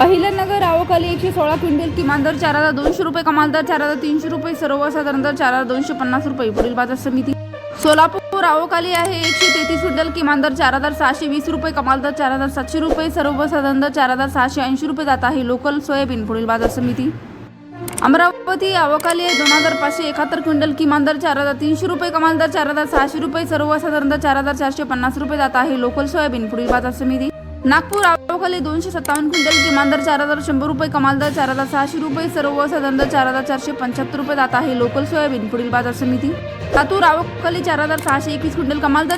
अहिल्यानगर आवकाली एकशे सोळा क्विंटल किमान दर चार हजार दोनशे रुपये कमाल दर चार हजार तीनशे रुपये सर्वसाधारण दर चार हजार दोनशे पन्नास रुपये. पुढील बाजार समिती. सोलापूर आवकाली आहे एकशे तेहतीस क्विंटल किमान दर चार हजार सहाशे वीस रुपये कमाल दर चार हजार सातशे रुपये सर्वसाधारण दर चार हजार सहाशे ऐंशी रुपये जात आहे. लोकल सोयाबीन पुढील बाजार समिती. अमरावती आवकाली आहे दोन हजार पाचशे एकाहत्तर क्विंटल किमान दर चार हजार तीनशे रुपये कमाल दर चार हजार सहाशे रुपये सर्वसाधारण दर चार हजार चारशे पन्नास रुपये जात आहे. लोकल सोयाबीन पुढील बाजार समिती. नागपूर आवकाली दोनशे सत्तावन्न क्विंटल किमान दर चार हजार शंभर रुपये कमाल दर चार हजार सहाशे रुपये सर्वसाधारण दर चार हजार चारशे पंच्याहत्तर रुपये जात आहे. लोकल सोयाबीन पुढील बाजार समिती. लातूर आवकाली चार हजार सहाशे एकवीस क्विंटल कमाल दर